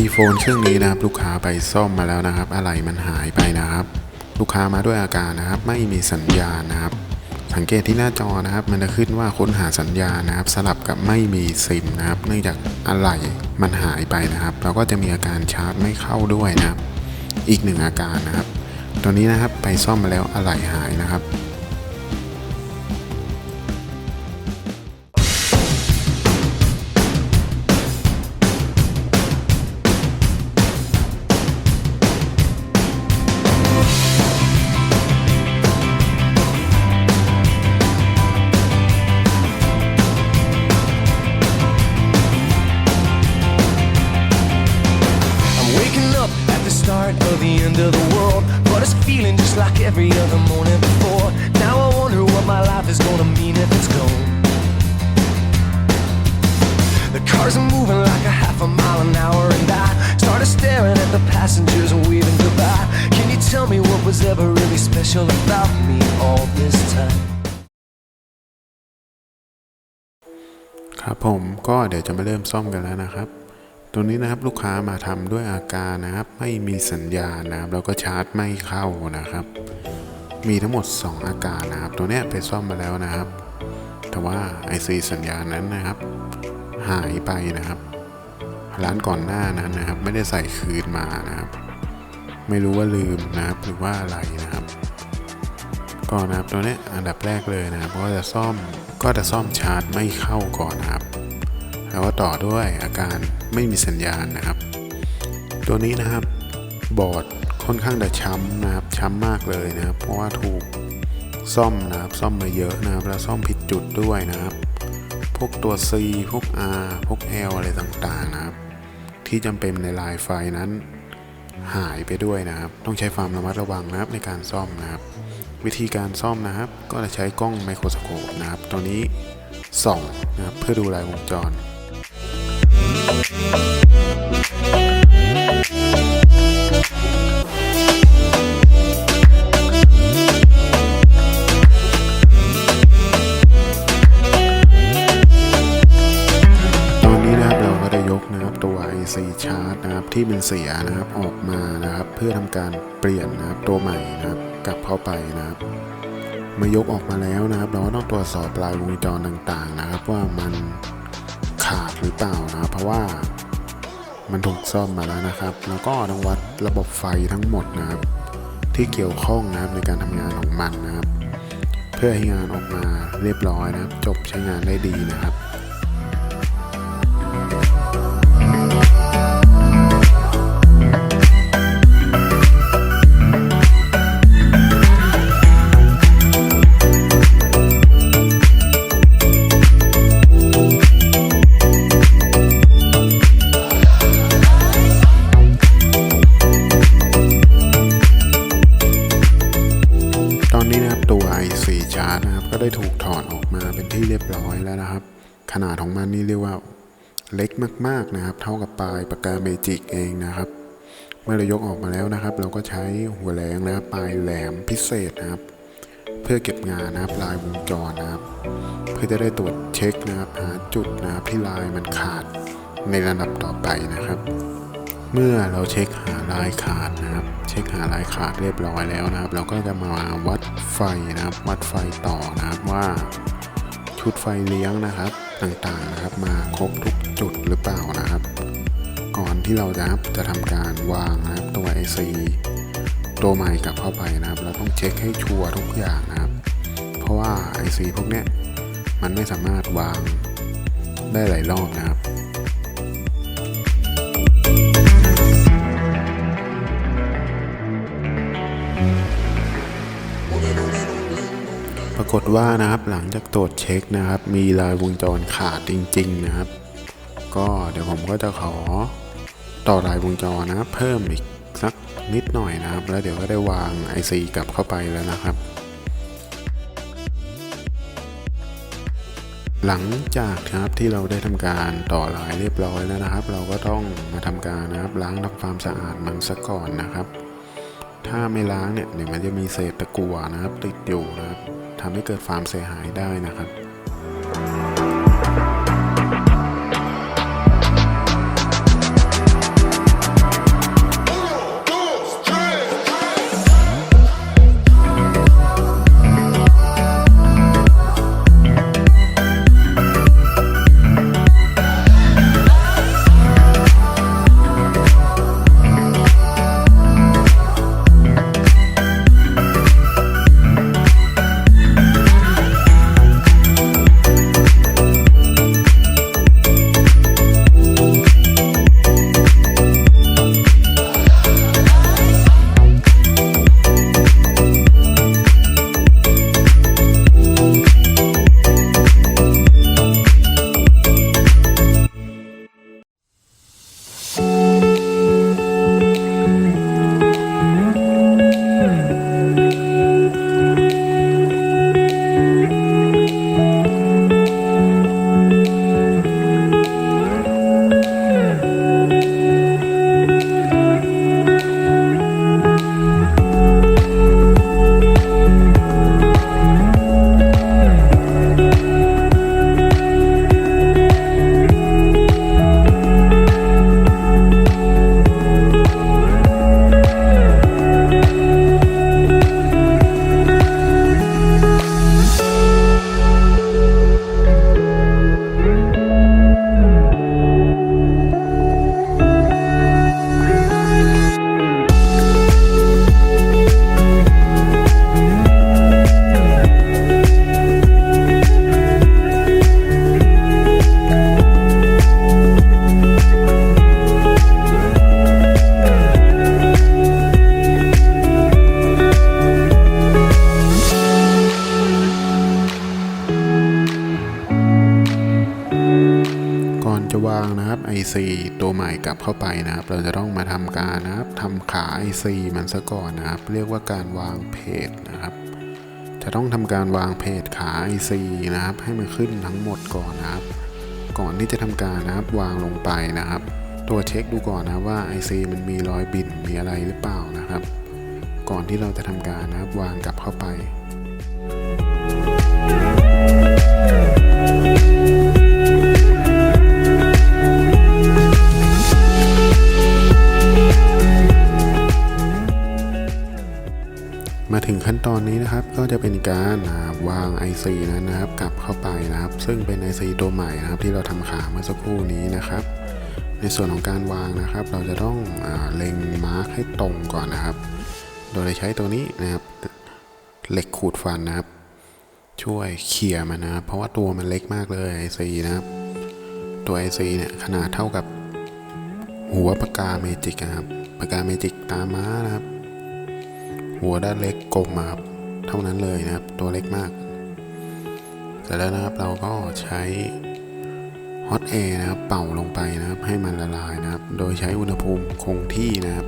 iPhone เครื่องนี้นะครับลูกค้าไปซ่อมมาแล้วนะครับอะไรมันหายไปนะครับ ลูกค้ามาด้วยอาการนะครับ ไม่มีสัญญาณนะครับ สังเกตที่หน้าจอนะครับ มันจะขึ้นว่าค้นหาสัญญาณนะครับ สลับกับไม่มีซิมนะครับ เนื่องจากอะไรมันหายไปนะครับ เราก็จะมีอาการชาร์จไม่เข้าด้วยนะครับ อีกหนึ่งอาการนะครับ ตัวนี้นะครับไปซ่อมมาแล้วอะไหล่หายนะครับ จะมาเริ่มซ่อมกันแล้วนะครับ ตัวนี้นะครับลูกค้ามาทำด้วยอาการนะครับ ไม่มีสัญญาณนะครับแล้วก็ชาร์จไม่เข้านะครับ มีทั้งหมด 2 อาการนะครับ ตัวเนี้ยไปซ่อมมาแล้วนะครับ แต่ว่า IC สัญญาณนั้นนะครับ หายไปนะครับ ร้านก่อนหน้านั้นนะครับ ไม่ได้ใส่คืนมานะครับ ไม่รู้ว่าลืมนะครับหรือว่าอะไรนะครับก็นะครับตัวเนี้ยอันดับแรกเลยนะครับก็จะซ่อมก็จะซ่อมชาร์จไม่เข้าก่อนนะครับ แล้วก็ต่อด้วยอาการไม่มีสัญญาณนะครับ ตัวนี้นะครับบอร์ดค่อนข้างจะช้ำนะครับช้ำมากเลยนะครับ เพราะว่าถูกซ่อมนะครับซ่อมมาเยอะนะครับแล้วซ่อมผิดจุดด้วยนะครับ พวกตัว C พวก R พวก L อะไรต่างๆนะครับ ที่จำเป็นในลายไฟนั้นหายไปด้วยนะครับ ต้องใช้ความระมัดระวังนะครับในการซ่อมนะครับ วิธีการซ่อมนะครับ ก็จะใช้กล้องไมโครสโคปนะครับตัวนี้ส่องนะครับเพื่อดูลายวงจร ตอนนี้นะครับเราก็ได้ยกนะครับตัว IC chart นะครับที่เป็นเสียนะครับออกมานะครับ เพื่อทำการเปลี่ยนนะครับตัวใหม่นะครับกลับเข้าไปนะครับเมื่อยกออกมาแล้วนะครับ เราก็ต้องตรวจสอบลายวงจรต่างๆนะครับ ว่ามัน ขาดหรือเปล่านะเพราะว่ามันถูกซ่อมมาแล้วนะครับ แล้วก็ต้องวัดระบบไฟทั้งหมดนะครับ ที่เกี่ยวข้องนะครับในการทำงานของมันนะครับ เพื่อให้งานออกมาเรียบร้อยนะครับ จบใช้งานได้ดีนะครับ เล็กมากๆนะครับ เท่ากับปลายปากกาเมจิกเองนะครับ เมื่อเรายกออกมาแล้วนะครับ เราก็ใช้หัวแหลงนะครับปลายแหลมพิเศษนะครับ เพื่อเก็บงานนะครับลายวงจรนะครับ เพื่อจะได้ตรวจเช็คนะครับหาจุดนะครับที่ลายมันขาดในระดับต่อไปนะครับ เมื่อเราเช็คหาลายขาดนะครับ เช็คหาลายขาดเรียบร้อยแล้วนะครับ เราก็จะมาวัดไฟนะครับ วัดไฟต่อนะครับว่าชุดไฟเลี้ยงนะครับ ต่างๆนะครับ มาครบทุกจุดหรือเปล่านะครับ ก่อนที่เราจะครับจะทำการวางนะครับตัว IC ตัวใหม่กลับเข้าไปนะครับ เราต้องเช็คให้ชัวร์ทุกอย่างนะครับ เพราะว่า IC พวกเนี้ยมันไม่สามารถวางได้หลายรอบนะครับ ฏว่านะครับหลังจากตรวจเช็คนะครับ มีลายวงจรขาดจริง ๆนะครับ ก็เดี๋ยวผมก็จะขอต่อลายวงจรนะครับ เพิ่มอีกสักนิดหน่อยนะครับ แล้วเดี๋ยวก็ได้วาง IC กลับเข้าไปแล้วนะครับ หลังจากนะครับที่เราได้ทำการต่อลายเรียบร้อยแล้วนะครับ เราก็ต้องมาทำการนะครับล้างทำความสะอาดมันซะก่อนนะครับ ถ้าไม่ล้างเนี่ยเดี๋ยวมันจะมีเศษตะกั่วนะครับ ติดอยู่นะครับ ทำให้เกิดความเสียหายได้นะครับ IC ตัวใหม่กลับเข้าไปนะครับ เราจะต้องมาทำการนะครับทำขา IC มันซะก่อนนะครับ เรียกว่าการวางเพจนะครับ จะต้องทำการวางเพจขา IC นะครับ ให้มันขึ้นทั้งหมดก่อนนะครับ ก่อนที่จะทำการนะครับวางลงไปนะครับ ตัวเช็คดูก่อนนะว่า IC มันมีรอยบิดมีอะไรหรือเปล่านะครับ ก่อนที่เราจะทำการนะครับวางกลับเข้าไป ถึงขั้นตอนนี้นะครับก็จะเป็นการอ่าวาง IC นั้นนะครับ กลับเข้าไปนะครับ ซึ่งเป็น IC ตัวใหม่นะครับ ที่เราทำขาเมื่อสักครู่นี้นะครับ ในส่วนของการวางนะครับ เราจะต้องอเล็งมาร์กให้ตรงก่อนนะครับ โดยใช้ตัวนี้นะครับเหล็กขูดฟันนะครับ ช่วยเขี่ยมันนะครับ เพราะว่าตัวมันเล็กมากเลย IC นะครับ ตัว IC เนี่ยขนาดเท่ากับหัวปากกาเมจิกนะครับปากกาเมจิกตาม้านะครับ หัวด้านเล็กกลมมาครับเท่านั้นเลยนะครับ ตัวเล็กมาก เสร็จแล้วนะครับเราก็ใช้ฮอตแอร์นะครับเป่าลงไปนะครับ ให้มันละลายนะครับ โดยใช้อุณหภูมิคงที่นะครับ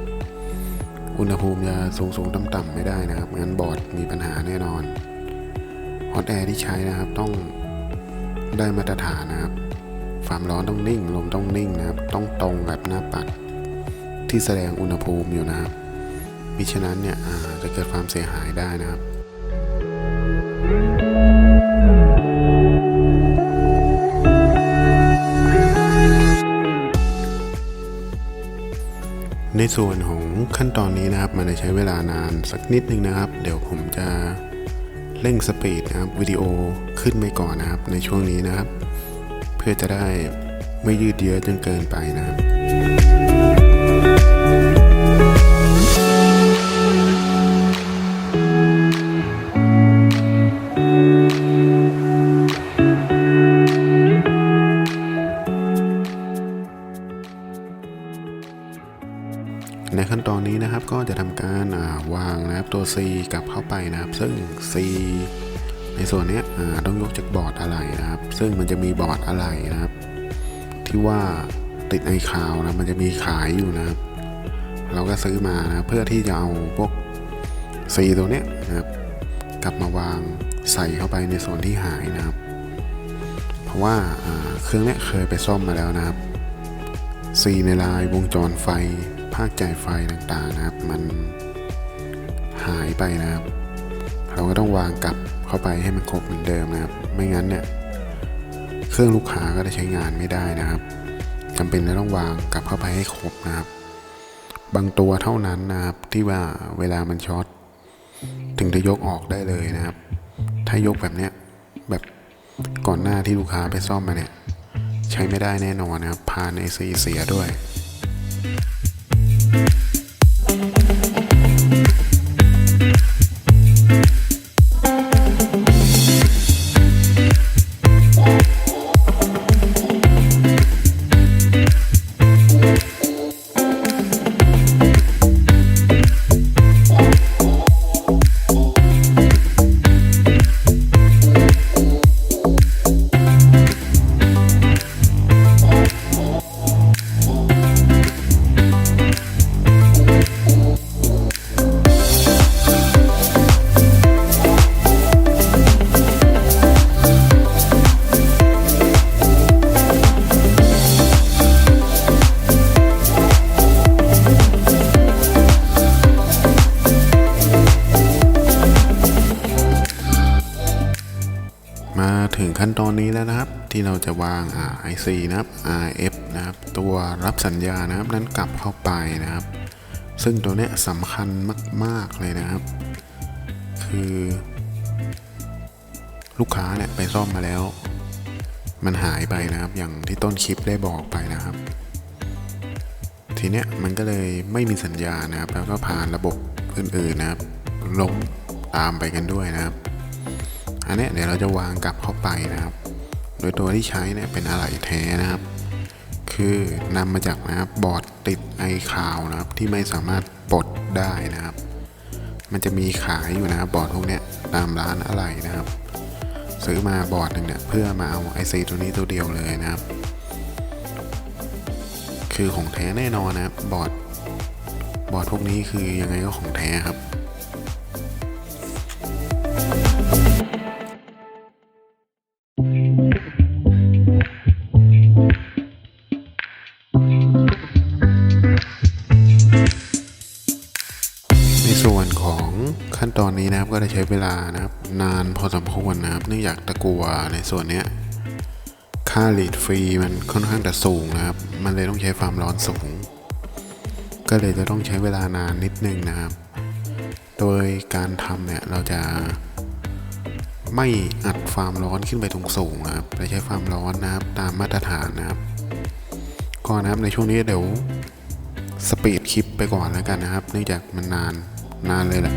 อุณหภูมิจะสูงสูงต่ำต่ำไม่ได้นะครับงั้นบอร์ดมีปัญหาแน่นอนฮอตแอร์ที่ใช้นะครับต้องได้มาตรฐานนะครับ ความร้อนต้องนิ่งลมต้องนิ่งนะครับ ต้องตรงกับหน้าปัดที่แสดงอุณหภูมิอยู่นะครับ มิฉะนั้นเนี่ยจะเกิดความเสียหายได้นะครับในส่วนของขั้นตอนนี้นะครับ มันจะใช้เวลานานสักนิดนึงนะครับ เดี๋ยวผมจะเร่งสปีดนะครับวิดีโอขึ้นไปก่อนนะครับ ในช่วงนี้นะครับ เพื่อจะได้ไม่ยืดเยื้อจนเกินไปนะครับ นตอนนี้นะครับก็จะทำการาวางนะครับตัว C กลับเข้าไปนะครับ ซึ่ง C ในส่วนนี้ต้องยกจากบอร์ดอะไหล่นะครับ ซึ่งมันจะมีบอร์ดอะไหล่นะครับ ที่ว่าติดไอคาวนะมันจะมีขายอยู่นะครับ เราก็ซื้อมานะเพื่อที่จะเอาพวก C ตัวเนี้ยนะครับ กลับมาวางใส่เข้าไปในส่วนที่หายนะครับ เพราะว่าาเครื่องเนี้ยเคยไปซ่อมมาแล้วนะครับซีในลายวงจรไฟาคจ่ายไฟต่างๆนะครับ มันหายไปนะครับ เราก็ต้องวางกลับเข้าไปให้มันครบเหมือนเดิมนะครับ ไม่งั้นเนี่ย เครื่องลูกค้าก็จะใช้งานไม่ได้นะครับจำเป็นจะต้องวางกลับเข้าไปให้ครบนะครับ บางตัวเท่านั้นนะครับที่ว่าเวลามันช็อตถึงจะยกออกได้เลยนะครับ ถ้ายกแบบเนี้ยแบบก่อนหน้าที่ลูกค้าไปซ่อมมาเนี่ย ใช้ไม่ได้แน่นอนนะครับพานไอซีเสียด้วย ขั้นตอนนี้แล้วนะครับ ที่เราจะวางอ่า IC นะครับ RF นะครับ ตัวรับสัญญาณนะครับ นั้นกลับเข้าไปนะครับ ซึ่งตัวนี้สำคัญมากๆเลยนะครับ คือ ลูกค้าเนี่ยไปซ่อมมาแล้ว มันหายไปนะครับ อย่างที่ต้นคลิปได้บอกไปนะครับ ทีเนี้ยมันก็เลยไม่มีสัญญาณนะครับ แล้วก็ผ่านระบบอื่นๆนะครับล้มตามไปกันด้วยนะครับ อันนี้เดี๋ยวเราจะวางกลับเข้าไปนะครับ โดยตัวที่ใช้เนี่ยเป็นอะไหล่แท้นะครับ คือนำมาจากนะครับบอร์ดติดไอคาวนะครับที่ไม่สามารถปลดได้นะครับ มันจะมีขายอยู่นะครับบอร์ดพวกนี้ตามร้านอะไหล่นะครับ ซื้อมาบอร์ดหนึ่งเนี่ยเพื่อมาเอาไอซีตัวนี้ตัวเดียวเลยนะครับ คือของแท้แน่นอนนะครับบอร์ดบอร์ดพวกนี้คือยังไงก็ของแท้ครับ นี้นะครับก็จะใช้เวลานะครับ นานพอสมควรนะครับ เนื่องจากตะกัวในส่วนเนี้ยค่าลีดฟรีมันค่อนข้างจะสูงนะครับ มันเลยต้องใช้ความร้อนสูง ก็เลยจะต้องใช้เวลานานนิดนึงนะครับ โดยการทำเนี่ยเราจะไม่อัดความร้อนขึ้นไปตรงสูงนะครับแต่ใช้ความร้อนนะครับตามมาตรฐานนะครับ ก็นะครับในช่วงนี้เดี๋ยวสปีดคลิปไปก่อนแล้วกันนะครับ เนื่องจากมันนานนานเลยแหละ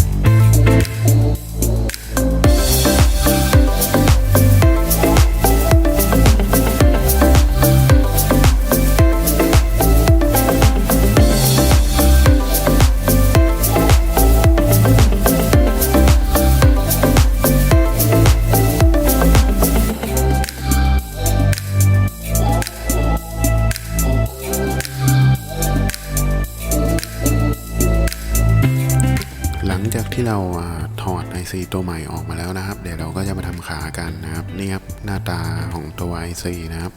IC ตัวใหม่ออกมาแล้วนะครับ เดี๋ยวเราก็จะมาทำขากันนะครับนี่ครับหน้าตาของตัว IC นะครับ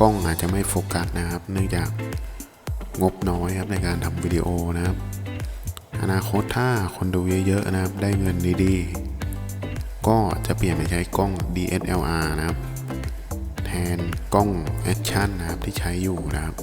กล้องอาจจะไม่โฟกัสนะครับ เนื่องจากงบน้อยครับในการทำวิดีโอนะครับ อนาคตถ้าคนดูเยอะๆนะครับ ได้เงินดีๆ ก็จะเปลี่ยนไปใช้กล้อง DSLR นะครับ แทนกล้องแอคชั่นนะครับที่ใช้อยู่นะครับ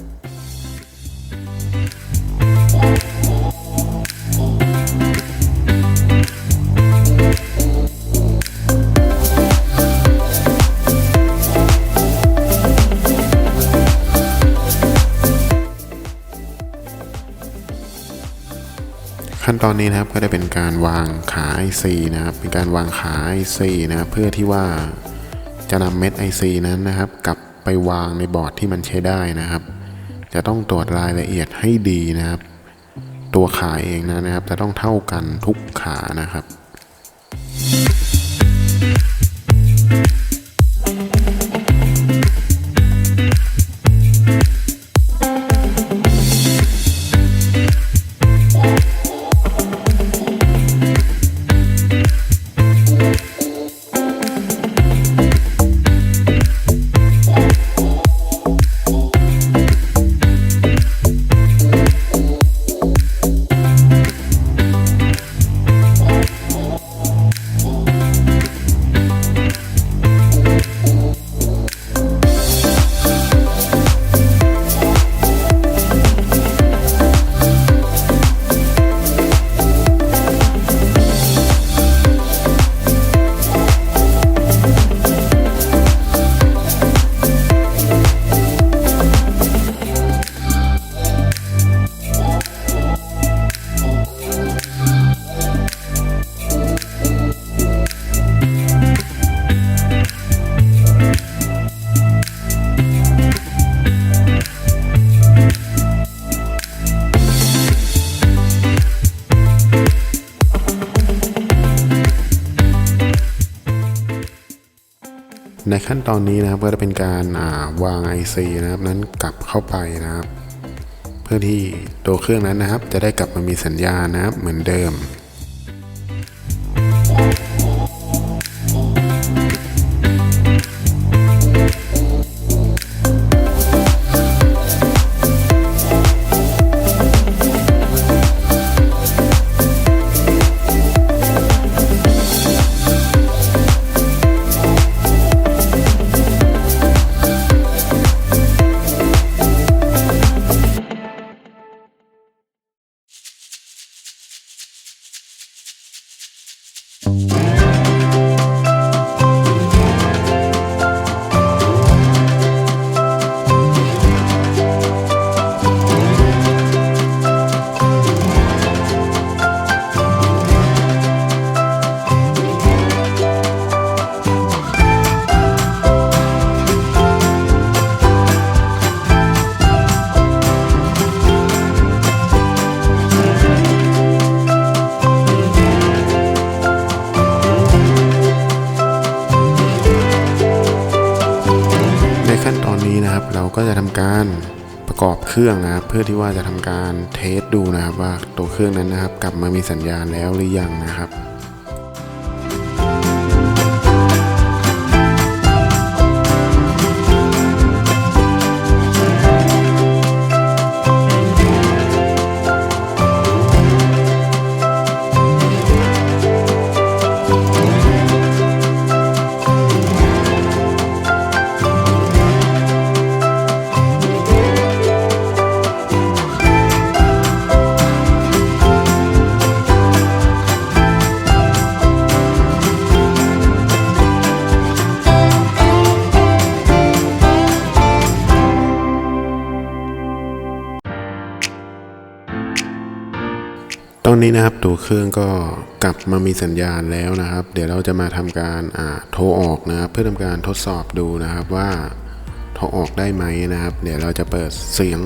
ขั้นตอนนี้นะครับก็จะเป็นการวางขา IC นะครับเป็นการวางขา IC นะครับเพื่อที่ว่าจะนำเม็ด IC นั้นนะครับ กลับไปวางในบอร์ดที่มันใช้ได้นะครับ จะต้องตรวจรายละเอียดให้ดีนะครับ ตัวขาเองนะครับจะต้องเท่ากันทุกขานะครับ ในขั้นตอนนี้นะครับก็จะเป็นการาวาง IC นะครับนั้นกลับเข้าไปนะครับ เพื่อที่ตัวเครื่องนั้นนะครับ จะได้กลับมามีสัญญาณนะครับเหมือนเดิม เครื่องนะครับเพื่อที่ว่าจะทำการเทสดูนะครับว่าตัวเครื่องนั้นนะครับ กลับมามีสัญญาณแล้วหรือยังนะครับ นี้นะครับตัวเครื่องก็กลับมามีสัญญาณแล้วนะครับ เดี๋ยวเราจะมาทำการโทรออกนะครับ เพื่อทำการทดสอบดูนะครับว่าโทรออกได้ไหมนะครับ เดี๋ยวเราจะเปิดเสียง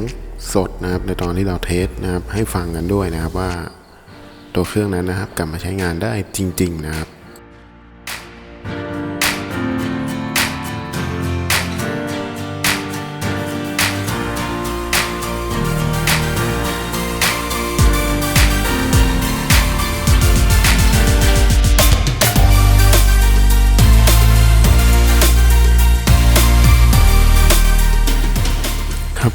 สดนะครับ ในตอนที่เราเทสนะครับ ให้ฟังกันด้วยนะครับว่า ตัวเครื่องนั้นนะครับ กลับมาใช้งานได้จริง ๆ นะครับ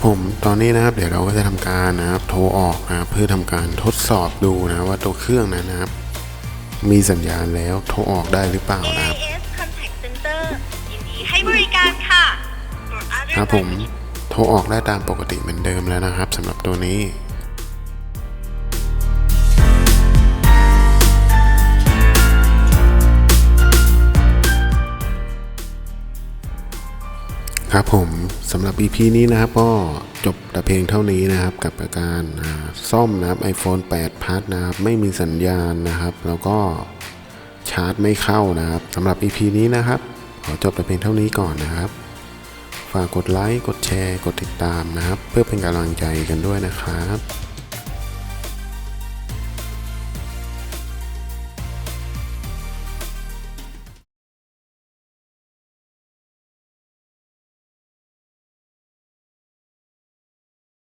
ผมตอนนี้นะครับเดี๋ยวเราก็จะทำการนะครับโทรออกนะครับเพื่อทำการทดสอบดูนะว่าตัวเครื่องนั้นนะครับ มีสัญญาณแล้วโทรออกได้หรือเปล่านะครับ AIS Contact Center ยินดีให้บริการค่ะ For other ครับผม messages โทรออกได้ตามปกติเหมือนเดิมแล้วนะครับสำหรับตัวนี้ ครับผมสำหรับ EP นี้นะครับก็จบแต่เพียงเท่านี้นะครับกับอาการซ่อมนะครับ iPhone 8 Plus นะครับไม่มีสัญญาณนะครับ แล้วก็ชาร์จไม่เข้านะครับสำหรับ EP นี้นะครับ ขอจบแต่เพียงเท่านี้ก่อนนะครับ ฝากกดไลค์กดแชร์ กดติดตามนะครับ เพื่อเป็นกำลังใจกันด้วยนะครับ